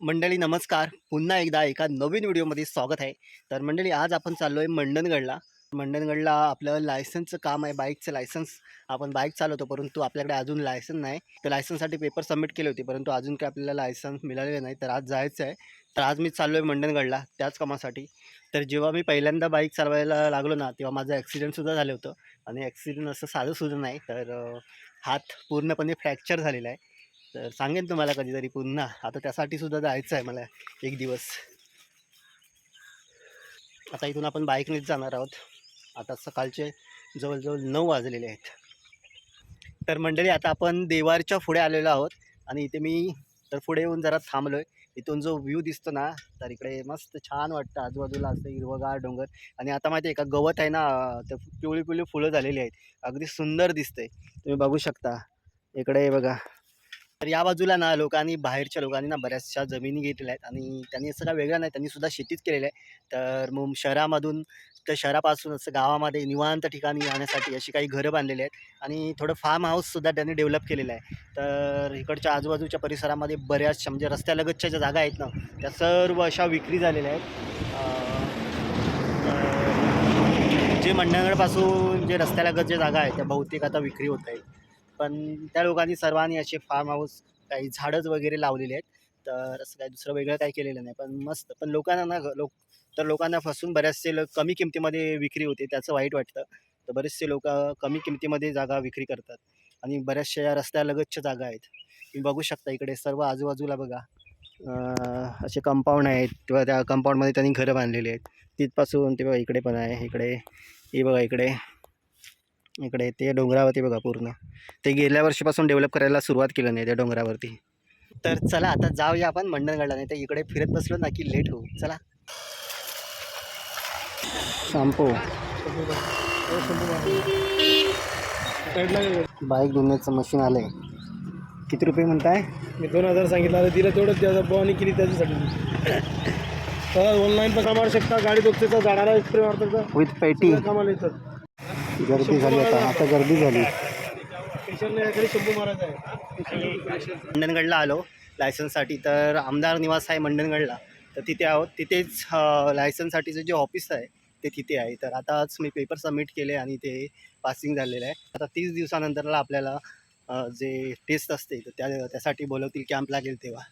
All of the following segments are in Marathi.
मंडळी नमस्कार. पुन्हा एकदा एका नवीन व्हिडिओमध्ये स्वागत आहे. तर मंडळी आज आपण चाललो आहे मंडणगडला. मंडणगडला आपलं लायसन्सचं काम आहे बाईकचं लायसन्स. आपण बाईक चालवतो परंतु आपल्याकडे अजून लायसन नाही. तर लायसन्ससाठी पेपर सबमिट केले होते परंतु अजून काय आपल्याला लायसन्स मिळालेलं नाही. तर आज जायचं आहे. तर आज मी चाललो आहे मंडणगडला त्याच कामासाठी. तर जेव्हा मी पहिल्यांदा बाईक चालवायला लागलो ना तेव्हा माझं ॲक्सिडेंटसुद्धा झालं होतं. आणि ॲक्सिडेंट असं साधंसुद्धा नाही तर हात पूर्णपणे फ्रॅक्चर झालेला आहे. तर सांगेन तुम्हाला कधीतरी पुन्हा. आता त्यासाठी सुद्धा जायचं आहे मला एक दिवस. आता इथून आपण बाईकनेच जाणार आहोत. आता सकाळचे जवळजवळ नऊ वाजलेले आहेत. तर मंडळी आता आपण देवारच्या पुढे आलेलो आहोत आणि इथे मी तर पुढे येऊन जरा थांबलो आहे इथून जो व्ह्यू दिसतो ना तर इकडे मस्त छान वाटतं. आजूबाजूला असं हिरवगार डोंगर. आणि आता माहिती आहे का गवत आहे ना तर पिवळी पिवळी फुलं झालेली आहेत. अगदी सुंदर दिसतंय. तुम्ही बघू शकता. इकडे बघा. तर या बाजूला ना लोकांनी बाहेरच्या लोकांनी ना बऱ्याचशा जमिनी घेतलेल्या आहेत आणि त्यांनी असं काय वेगळं नाही त्यांनी सुद्धा शेतीच केलेलं आहे. तर मग शहरामधून तर शहरापासून असं गावामध्ये निवांत ठिकाणी राहण्यासाठी अशी काही घरं बांधलेली आहेत आणि थोडं फार्म हाऊससुद्धा त्यांनी डेव्हलप केलेलं आहे. तर इकडच्या आजूबाजूच्या परिसरामध्ये बऱ्याचशा म्हणजे रस्त्यालगतच्या ज्या जागा आहेत ना त्या सर्व अशा विक्री झालेल्या आहेत. जे मंडणगडपासून जे रस्त्यालगत जे जागा आहे त्या बहुतेक आता विक्री होत आहे पण त्या लोकांनी सर्वांनी असे फार्म हाऊस काही झाडंच वगैरे लावलेले आहेत. तर असं काही दुसरं वेगळं काही केलेलं नाही. पण मस्त. पण लोकांना ना ग- लोक तर लोकांना फसून बऱ्याचसे लोक कमी किमतीमध्ये विक्री होते त्याचं वाईट वाटतं. तर बरेचसे लोक कमी किमतीमध्ये जागा विक्री करतात. आणि बऱ्याचशा या रस्त्यालगतच्या जागा आहेत. तुम्ही बघू शकता इकडे सर्व आजूबाजूला बघा. असे कंपाऊंड आहेत. किंवा त्या कंपाऊंडमध्ये त्यांनी घरं बांधलेली आहेत. तिथपासून ते बघा इकडे पण आहे इकडे. हे बघा इकडे. इकडे ते डोंगरावरती बघा पूर्ण. ते गेल्या वर्षीपासून डेव्हलप करायला सुरुवात केलं नाही त्या डोंगरावरती. तर चला आता जाऊया आपण मंडणगडला नाही तर इकडे फिरत बसलो ना की लेट होऊ. चला. शॅम्पू. बाईक धुण्याचं मशीन आलं आहे किती रुपये म्हणताय? मी दोन हजार सांगितलं आता दिलं तेवढंच त्याचा बॉनी केली त्याच्यासाठी. तर ऑनलाईन पण कामावू शकता गाडी स्प्रे मारतो विथ पेटी कामाला येतात गर्दी झाली आता. आता गर्दी झाली. मंडणगडला आलो. लायसन्ससाठी तर आमदार निवास आहे मंडणगडला. तर तिथे आहोत. तिथेच लायसन्ससाठीचं जे ऑफिस आहे ते तिथे आहे. तर आताच मी पेपर सबमिट केले आणि ते पासिंग झालेलं आहे. आता तीस दिवसानंतरला आपल्याला जे टेस्ट असते तर त्या त्यासाठी बोलवतील कॅम्प लागेल तेव्हा.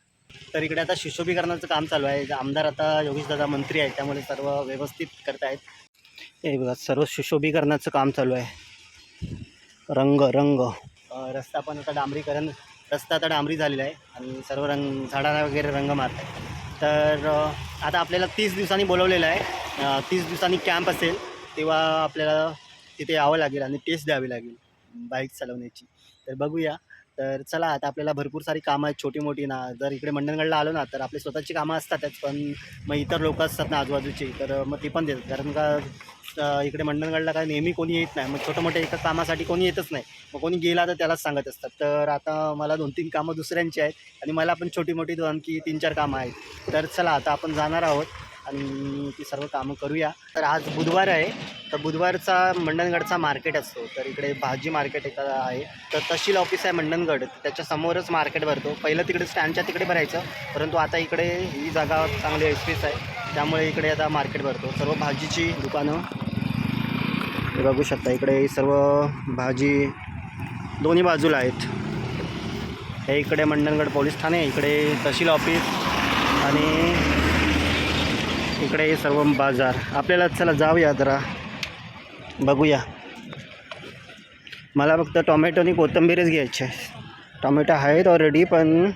तर इकडे आता सुशोभीकरणाचं काम चालू आहे. आमदार आता योगेशदादा मंत्री आहेत. त्यामुळे सर्व व्यवस्थित करतायत. हे बघा सर्व सुशोभीकरणाचं काम चालू आहे. रंग रंग. रस्ता पण आता डांबरीकरण रस्ता आता डांबरी झालेला आहे आणि सर्व रंग झाडांना वगैरे रंग मारत आहे तर आता आपल्याला तीस दिवसांनी बोलवलेलं आहे. तीस दिवसांनी कॅम्प असेल तेव्हा आपल्याला तिथे यावं लागेल आणि टेस्ट द्यावी लागेल. बाईक चालवण्याची. तर बघूया. तर चला आता आपल्याला भरपूर सारी कामं आहेत छोटी मोठी ना. जर इकडे मंडणगडला आलो ना तर आपली स्वतःची कामं असतातच पण मग इतर लोक असतात ना आजूबाजूची तर मग ती पण देतात. कारण का इकडे मंडणगडला काय नेहमी कोणी येत नाही. मग छोटं मोठ्या एका कामासाठी कोणी येतच नाही. मग कोणी गेला तर त्यालाच सांगत असतात. तर आता मला दोन तीन कामं दुसऱ्यांची आहेत आणि मला पण छोटी मोठी दोन की तीन चार कामं आहेत. तर चला आता आपण जाणार आहोत. आणि ती सर्व कामं करूया. तर आज बुधवार आहे. तर बुधवारचा मंडणगडचा मार्केट असतो. तर इकडे भाजी मार्केट एक आहे. तर तहसील ऑफिस आहे मंडणगड. त्याच्यासमोरच मार्केट भरतो. पहिलं तिकडे स्टँडच्या तिकडे भरायचं. परंतु आता इकडे ही जागा चांगली एक्सप्रेस आहे. त्यामुळे इकडे आता मार्केट भरतो. सर्व भाजीची दुकानं बघू शकता. इकडे सर्व भाजी दोन्ही बाजूला आहेत. हे इकडे मंडणगड पोलीस ठाणे इकडे तहसील ऑफिस आणि इकडे हे सर्व बाजार. आपल्याला चला जाऊया जरा. बघूया. मला फक्त टोमॅटो आणि कोथिंबीरच घ्यायचे आहे. टोमॅटो आहेत ऑलरेडी पण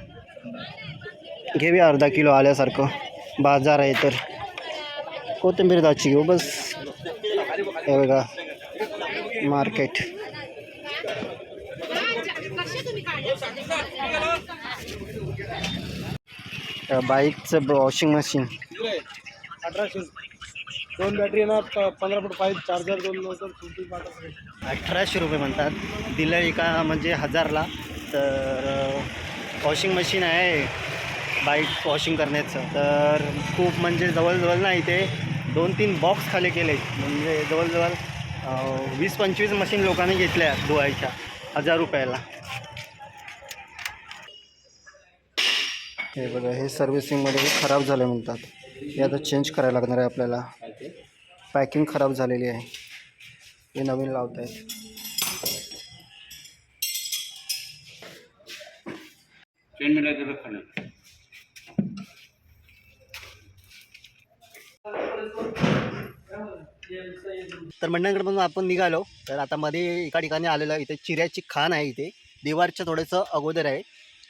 घेऊया अर्धा किलो आल्यासारखं. बाजार आहे तर. कोथिंबीर दाची घेऊ बस. हे बघा. मार्केट. बाईकचं वॉशिंग मशीन. अठराशे दोन बॅटरी ना पंधरा फूट पाईप चार्जर दोन नंतर फिफ्टी अठराशे रुपये म्हणतात. दिलं एका म्हणजे हजारला. तर वॉशिंग मशीन आहे. बाईक वॉशिंग करण्याचं. तर खूप म्हणजे जवळजवळ ना इथे दोन तीन बॉक्स खाली केले. म्हणजे जवळजवळ वीस पंचवीस मशीन लोकांनी घेतल्या धुवायच्या. हजार रुपयाला. हे बघा हे सर्व्हिसिंगमध्ये खराब झालं म्हणतात. हे आता चेंज करायला लागणार आहे आपल्याला. पॅकिंग खराब झालेली आहे. हे नवीन लावत आहेत तर मंडळाकडून आपण निघालो. तर आता मध्ये एका ठिकाणी आलेलो इथे चिऱ्याची खाण आहे इथे. देवारच्या थोडंसं अगोदर आहे.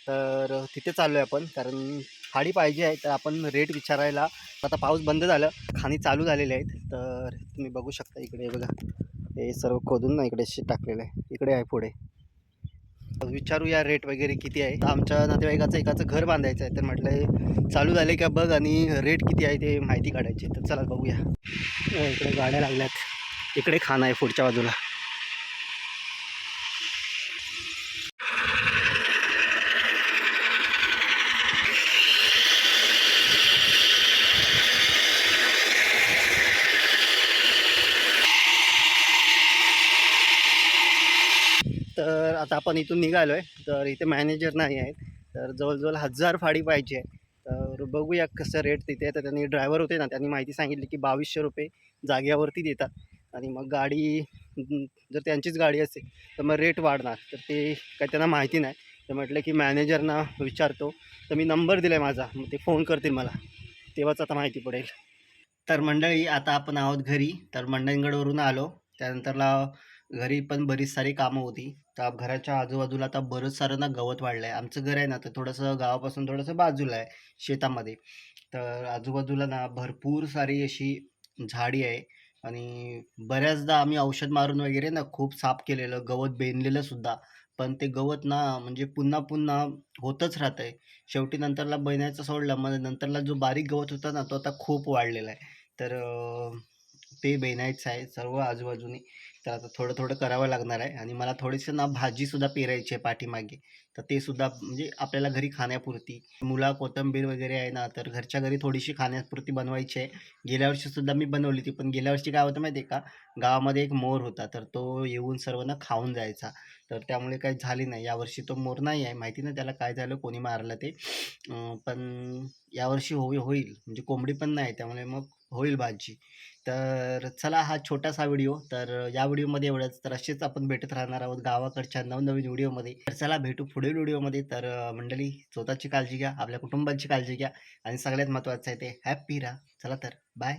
तर तिथे चाललो आहे आपण. कारण खाडी पाहिजे आहे तर आपण रेट विचारायला. आता पाऊस बंद झालं खाणी चालू झालेले आहेत तर तुम्ही बघू शकता इकडे बघा. हे सर्व खोदून ना इकडे टाकलेलं आहे. इकडे आहे पुढे. विचारूया रेट वगैरे किती आहे. आमच्या नातेवाईकाचं एकाचं घर बांधायचं आहे तर म्हटलं चालू झाले का बघ आणि रेट किती आहे ते माहिती काढायची तर चला बघूया. हो, इकडे गाड्या लागल्यात. इकडे खान आहे पुढच्या बाजूला तर आता आपण इथून निघालो आहे तर इथे मॅनेजर नाही आहेत. तर जवळजवळ हजार फाडी पाहिजे आहे तर बघूया कसं रेट तिथे तर त्यांनी ड्रायव्हर होते ना त्यांनी माहिती सांगितली की बावीसशे रुपये जाग्यावरती देतात. आणि मग गाडी जर त्यांचीच गाडी असेल तर मग रेट वाढणार. तर ते काही त्यांना माहिती नाही. तर म्हटलं की मॅनेजरना विचारतो. तर मी नंबर दिला आहे माझा. मग ते फोन करतील मला. तेव्हाच आता माहिती पडेल. तर मंडळी आता आपण आहोत घरी. तर मंडळींगडवरून आलो. त्यानंतरला घरी पण बरीच सारी कामं होती. तर घराच्या आजूबाजूला आता बरंच सारं ना गवत वाढलं आहे आमचं घर आहे ना तर थोडंसं गावापासून थोडंसं बाजूला आहे शेतामध्ये. तर आजूबाजूला ना भरपूर सारी अशी झाडी आहे आणि बऱ्याचदा आम्ही औषध मारून वगैरे ना खूप साफ केलेलं गवत बेनलेलं सुद्धा. पण ते गवत ना म्हणजे पुन्हा पुन्हा होतच राहतं आहे शेवटी नंतरला बैनाचं सोडलं मग नंतरला जो बारीक गवत होता ना तो आता खूप वाढलेला आहे. तर ते बेनायचं आहे सर्व आजूबाजूनी. तर आता थोडं थोडं करावं लागणार आहे. आणि मला थोडीशी ना भाजीसुद्धा पेरायची आहे पाठीमागे. तर ते सुद्धा म्हणजे आपल्याला घरी खाण्यापुरती. मुला कोथिंबीर वगैरे आहे ना तर घरच्या घरी थोडीशी खाण्यापुरती बनवायची आहे. गेल्या वर्षीसुद्धा मी बनवली ती पण गेल्या वर्षी काय होतं माहिती आहे का? गावामध्ये एक मोर होता तर तो येऊन सर्वांना खाऊन जायचा. तर त्यामुळे काही झाली नाही. यावर्षी तो मोर नाही आहे. माहिती नाही त्याला काय झालं कोणी मारलं ते. पण यावर्षी होई होईल. म्हणजे कोंबडी पण नाही त्यामुळे मग होईल भाजी. तर चला हा छोटासा व्हिडिओ. तर या व्हिडिओमध्ये एवढंच. तर असेच आपण भेटत राहणार आहोत गावाकडच्या नवनवीन व्हिडिओमध्ये. तर चला भेटू पुढील व्हिडिओमध्ये. तर मंडळी स्वतःची काळजी घ्या आपल्या कुटुंबाची काळजी घ्या आणि सगळ्यात महत्त्वाचं आहे ते हॅप्पी राहा. चला तर बाय.